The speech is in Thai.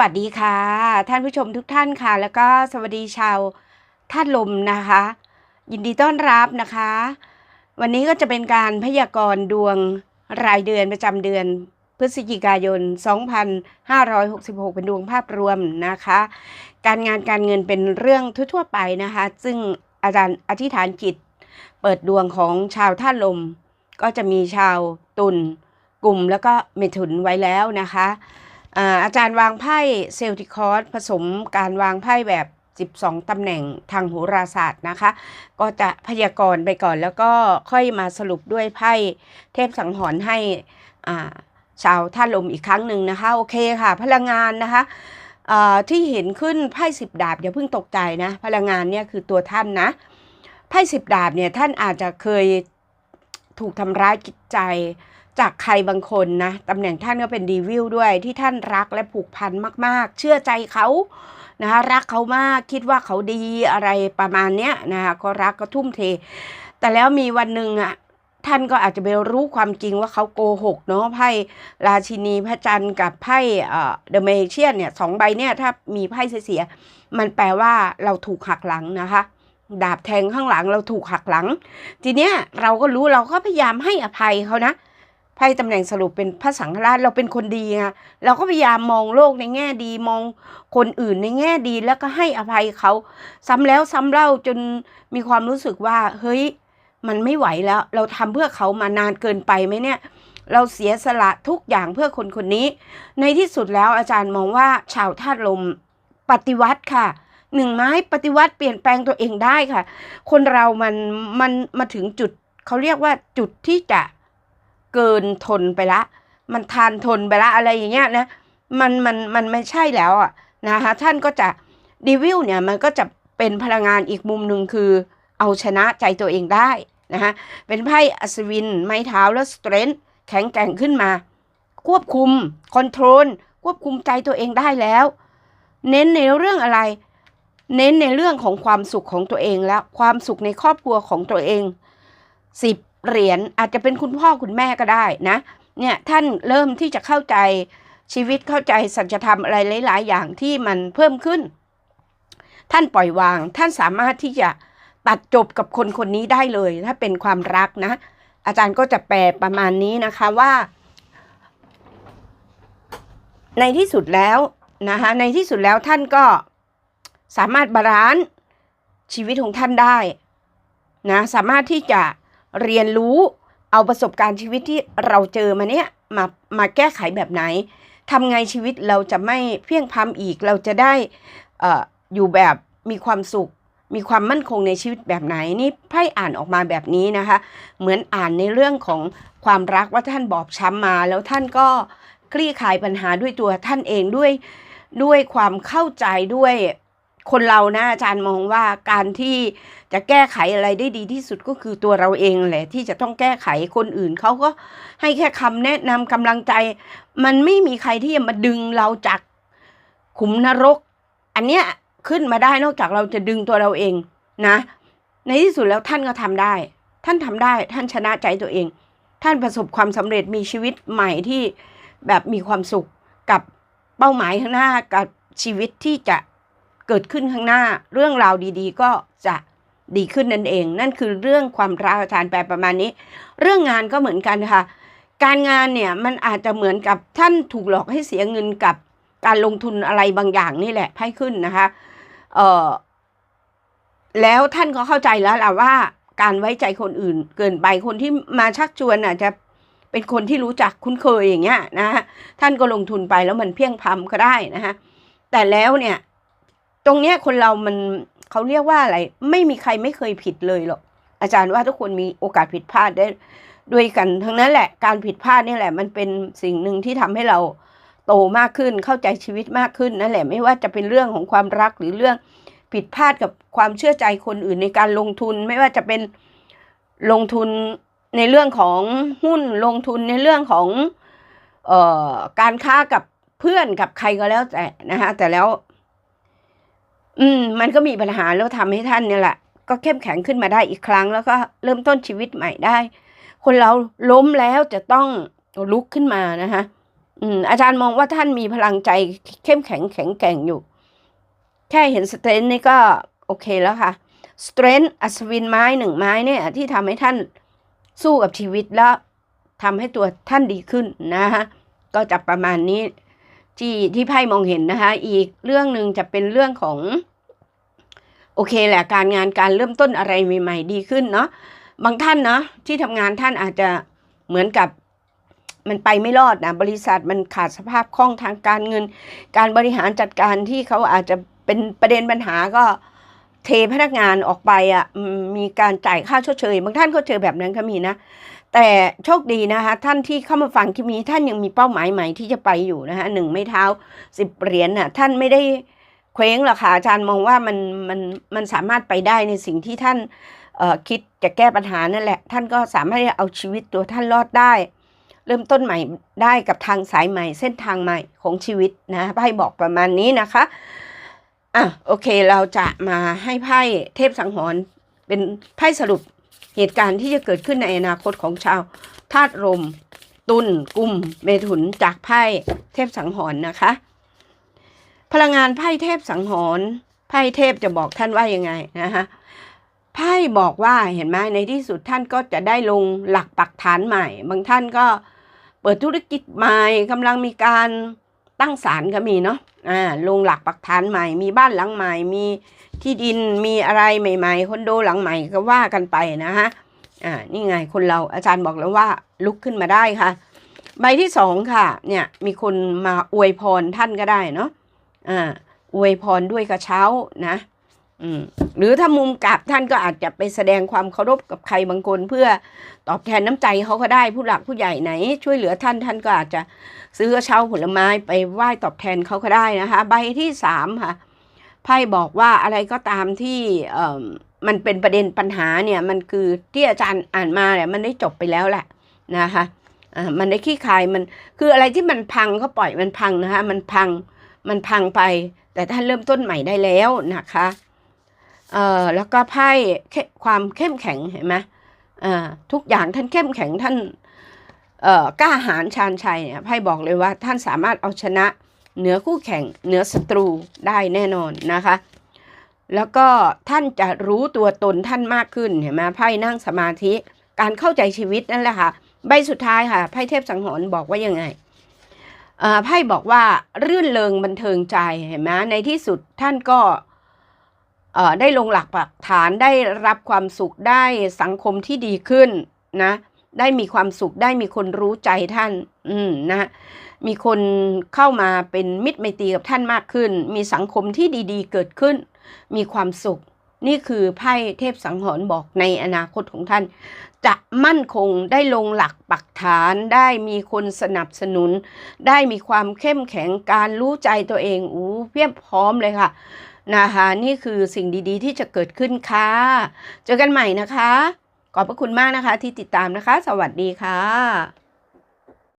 วัสดีค่ะ ท่านผู้ชมทุกท่านค่ะ แล้วก็สวัสดีชาวท่านลมนะคะ ยินดีต้อนรับนะคะ วันนี้ก็จะเป็นการพยากรณ์ดวงรายเดือนประจำเดือน พฤศจิกายน 2566 เป็นดวงภาพรวมนะคะ การงานการเงินเป็นเรื่องทั่วๆไปนะคะ ซึ่งอาจารย์อธิษฐานจิต เปิดดวงของชาวท่านลม ก็จะมีชาวตุลกลุ่มแล้วก็เมถุนไว้แล้วนะคะ อาจารย์วางไพ่เซลติคอร์สผสมการวางไพ่แบบ 12 ตำแหน่งทางโหราศาสตร์นะคะ ก็จะพยากรณ์ไปก่อนแล้วก็ค่อยมาสรุปด้วยไพ่เทพสังหรณ์ให้าชาวท่านลมอีกครั้งหนึ่งนะคะ โอเคค่ะ พลังงานนะคะที่เห็นขึ้นไพ่สิบดาบอย่าเพิ่งตกใจนะ พลังงานเนี่ยคือตัวท่านนะไพ่สิบดาบเนี่ยท่านอาจจะเคยถูกทำร้ายจิตใจ จากใครบางคนนะตำแหน่งท่านก็เป็นดีวิลด้วยที่ท่านรักและผูกพันมาก ๆ เชื่อใจเขานะคะรักเขามากคิดว่าเขาดีอะไรประมาณเนี้ยนะคะก็รักก็ทุ่มเท แต่แล้วมีวันหนึ่งอะท่านก็อาจจะไปรู้ความจริงว่าเขาโกหกเนาะไพ่ราชินีพระจันทร์กับไพ่เอ่อเดอะเมเชียนเนี่ยสองใบเนี่ยถ้ามีไพ่เสีย มันแปลว่าเราถูกหักหลังนะคะดาบแทงข้างหลังเราถูกหักหลัง ทีเนี้ยเราก็รู้เราก็พยายามให้อภัยเขานะ ไพ่ตำแหน่งสรุปเป็นพระสังฆราชเราเป็นคนดีไงเราก็พยายามมองโลกในแง่ดีมองคนอื่นในแง่ดีแล้วก็ให้อภัยเขา ซ้ำแล้วซ้ำเล่าจนมีความรู้สึกว่า เฮ้ย มันไม่ไหวแล้ว เราทำเพื่อเขามานานเกินไปไหมเนี่ย เราเสียสละทุกอย่างเพื่อคนคนนี้ ในที่สุดแล้วอาจารย์มองว่าชาวธาตุลมปฏิวัติค่ะหนึ่งไม้ปฏิวัติเปลี่ยนแปลงตัวเองได้ค่ะ คนเรามันมันมาถึงจุดเขาเรียกว่าจุดที่จะ เกินทนไปละ มันทานทนไปละอะไรอย่างเงี้ยนะมันมันมันไม่ใช่แล้วอะนะคะท่านก็จะดีวิลเนี่ยมันก็จะเป็นพลังงานอีกมุมหนึ่งคือ เอาชนะใจตัวเองได้นะคะเป็นไพ่อัศวิน ไม้เท้าและสเตรนท์แข็งแกร่งขึ้นมา ควบคุมคอนโทรลควบคุมใจตัวเองได้แล้ว เน้นในเรื่องอะไร เน้นในเรื่องของความสุขของตัวเองและความสุขในครอบครัวของตัวเองสิบ เหรียญอาจจะเป็นคุณพ่อคุณแม่ก็ได้นะ เนี่ยท่านเริ่มที่จะเข้าใจชีวิตเข้าใจสัจธรรมอะไรหลาย ๆ อย่างที่มันเพิ่มขึ้น ท่านปล่อยวาง ท่านสามารถที่จะตัดจบกับคนคนนี้ได้เลย ถ้าเป็นความรักนะ อาจารย์ก็จะแปลประมาณนี้นะคะว่า ในที่สุดแล้วนะคะในที่สุดแล้วท่านก็สามารถบาลานซ์ชีวิตของท่านได้นะสามารถที่จะ เรียนรู้เอาประสบการณ์ชีวิตที่เราเจอมาเนี้ยมามาแก้ไขแบบไหนทำไงชีวิตเราจะไม่เพียงพำอีกเราจะได้อ่ออยู่แบบมีความสุข มีความมั่นคงในชีวิตแบบไหนนี่ไพ่อ่านออกมาแบบนี้นะคะ เหมือนอ่านในเรื่องของความรักว่าท่านบอบช้ำมา แล้วท่านก็คลี่คลายปัญหาด้วยตัวท่านเองด้วยด้วยความเข้าใจด้วย คนเรานะอาจารย์มองว่าการที่จะแก้ไขอะไรได้ดีที่สุดก็คือตัวเราเองแหละที่จะต้องแก้ไขคนอื่นเขาก็ให้แค่คำแนะนำกำลังใจ มันไม่มีใครที่จะมาดึงเราจากขุมนรก อันเนี้ยขึ้นมาได้นอกจากเราจะดึงตัวเราเองนะ ในที่สุดแล้วท่านก็ทำได้ ท่านทำได้ท่านชนะใจตัวเอง ท่านประสบความสำเร็จมีชีวิตใหม่ที่แบบมีความสุขกับเป้าหมายข้างหน้ากับชีวิตที่จะ เกิดขึ้นข้างหน้า เรื่องราวดีๆ ก็จะดีขึ้นนั่นเอง นั่นคือเรื่องความรักอาจารย์แปลประมาณนี้ เรื่องงานก็เหมือนกันค่ะ การงานเนี่ยมันอาจจะเหมือนกับท่านถูกหลอกให้เสียเงินกับการลงทุนอะไรบางอย่างนี่แหละไพ่ขึ้นนะคะเอ่อแล้วท่านก็เข้าใจแล้วล่ะว่า การไว้ใจคนอื่น เกินไปคนที่มาชักชวนอาจจะเป็นคนที่รู้จักคุ้นเคยอย่างเงี้ยนะฮะท่านก็ลงทุนไปแล้วมันเพียงพำก็ได้นะฮะแต่แล้วเนี่ย ตรงเนี้ยคนเรามันเขาเรียกว่าอะไร ไม่มีใครไม่เคยผิดเลยหรอกอาจารย์ว่าทุกคนมีโอกาสผิดพลาดได้ด้วยกัน ทั้งนั้นแหละการผิดพลาดนี่แหละ มันเป็นสิ่งหนึ่งที่ทำให้เราโตมากขึ้นเข้าใจชีวิตมากขึ้นนั่นแหละไม่ว่าจะเป็นเรื่องของความรักหรือเรื่องผิดพลาดกับความเชื่อใจคนอื่นในการลงทุน ไม่ว่าจะเป็นลงทุนในเรื่องของหุ้นลงทุนในเรื่องของเอ่อการค้ากับเพื่อนกับใครก็แล้วแต่นะคะแต่แล้ว อืม มันก็มีปัญหาแล้วทำให้ท่านเนี่ยแหละก็เข้มแข็งขึ้นมาได้อีกครั้ง แล้วก็เริ่มต้นชีวิตใหม่ได้ คนเราล้มแล้วจะต้องลุกขึ้นมานะคะอืม อาจารย์มองว่าท่านมีพลังใจเข้มแข็งแข็งแกร่งอยู่ แค่เห็นสเตรนนี่ก็โอเคแล้วค่ะสเตรนอัศวินไม้หนึ่งไม้เนี่ย ที่ทำให้ท่านสู้กับชีวิตแล้วทำให้ตัวท่านดีขึ้นนะคะก็จะประมาณนี้ ที่ที่ไพ่มองเห็นนะคะ อีกเรื่องหนึ่งจะเป็นเรื่องของ โอเคแหละการงานการเริ่มต้นอะไรใหม่ ๆ ดีขึ้นเนาะบางท่านเนาะที่ทำงานท่านอาจจะเหมือนกับมันไปไม่รอดนะบริษัทมันขาดสภาพคล่องทางการเงิน การบริหารจัดการที่เขาอาจจะเป็นประเด็นปัญหาก็เทพนักงานออกไปอะ่ะมมีการจ่ายค่าชดเชย บางท่านก็เจอแบบนั้นก็มีนะ แต่โชคดีนะคะท่านที่เข้ามาฟังคลิปนี้ท่านยังมีเป้าหมายใหม่ที่จะไปอยู่นะคะหนึ่งไม่เท้าสิบเหรียญน่ะท่านไม่ได้เคว้งหรอกค่ะอาจารย์มองว่ามันมันมันสามารถไปได้ในสิ่งที่ท่านคิดจะแก้ปัญหานั่นแหละ ท่านก็สามารถเอาชีวิตตัวท่านรอดได้ เริ่มต้นใหม่ได้กับทางสายใหม่เส้นทางใหม่ของชีวิตนะไพ่บอกประมาณนี้นะคะอะโอเคเราจะมาให้ไพ่เทพสังหรณ์เป็นไพ่สรุป เหตุการณ์ที่จะเกิดขึ้นในอนาคตของชาวธาตุลมตุลกุม เมถุนจากไพ่เทพสังหรณ์นะคะ พลังงานไพ่เทพสังหรณ์ไพ่เทพจะบอกท่านว่ายังไงนะคะไพ่บอกว่าเห็นไหมในที่สุดท่านก็จะได้ลงหลักปักฐานใหม่ บางท่านก็เปิดธุรกิจใหม่กำลังมีการ ตั้งศาลก็มีเนาะอ่าลงหลักปักฐานใหม่ มีบ้านหลังใหม่ มีที่ดินมีอะไรใหม่ๆคอนโดหลังใหม่ก็ว่ากันไปนะฮะอ่านี่ไงคนเราอาจารย์บอกแล้วว่าลุกขึ้นมาได้ค่ะ ใบที่สองค่ะ เนี่ยมีคนมาอวยพรท่านก็ได้เนาะอ่าอวยพรด้วยกระเช้านะ หรือถ้ามุมกลับท่านก็อาจจะไปแสดงความเคารพกับใครบางคน เพื่อตอบแทนน้ำใจเขาก็ได้ผู้หลักผู้ใหญ่ไหน ช่วยเหลือท่านท่านก็อาจจะซื้อกระเช้าผลไม้ไปไหว้ตอบแทนเขาก็ได้นะคะ ใบที่สามค่ะไพ่บอกว่าอะไรก็ตามที่มันเป็นประเด็นปัญหาเนี่ยมันคือที่อาจารย์อ่านมาเนี่ยมันได้จบไปแล้วแหละนะคะอ่ามันได้ขี้คายมันคืออะไรที่มันพังก็ปล่อยมันพังนะคะมันพังมันพังไป แต่ท่านเริ่มต้นใหม่ได้แล้วนะคะ เอ่อแล้วก็ไพ่ความเข้มแข็งเห็นไหมอ่าทุกอย่างท่านเข้มแข็งท่านเอ่อกล้าหาญชาญชัยเนี่ยไพ่บอกเลยว่าท่านสามารถเอาชนะเหนือคู่แข่งเหนือศัตรูได้แน่นอนนะคะ แล้วก็ท่านจะรู้ตัวตนท่านมากขึ้นเห็นไหมไพ่นั่งสมาธิการเข้าใจชีวิตนั่นแหละค่ะใบสุดท้ายค่ะไพ่เทพสังหรณ์บอกว่ายังไงอ่าไพ่บอกว่ารื่นเริงบันเทิงใจเห็นไหมในที่สุดท่านก็ ได้ลงหลักปักฐานได้รับความสุขได้สังคมที่ดีขึ้นนะได้มีความสุขได้มีคนรู้ใจท่าน อืมนะมีคนเข้ามาเป็นมิตรไมตรีกับท่านมากขึ้น มีสังคมที่ดีๆ เกิดขึ้น มีความสุข นี่คือไพ่เทพสังหรณ์บอกในอนาคตของท่าน จะมั่นคงได้ลงหลักปักฐาน ได้มีคนสนับสนุน ได้มีความเข้มแข็งการรู้ใจตัวเองอู้เพียบพร้อมเลยค่ะ นะคะนี่คือสิ่งดีๆ ที่จะเกิดขึ้นค่ะ เจอกันใหม่นะคะ ขอบพระคุณมากนะคะที่ติดตามนะคะ สวัสดีค่ะ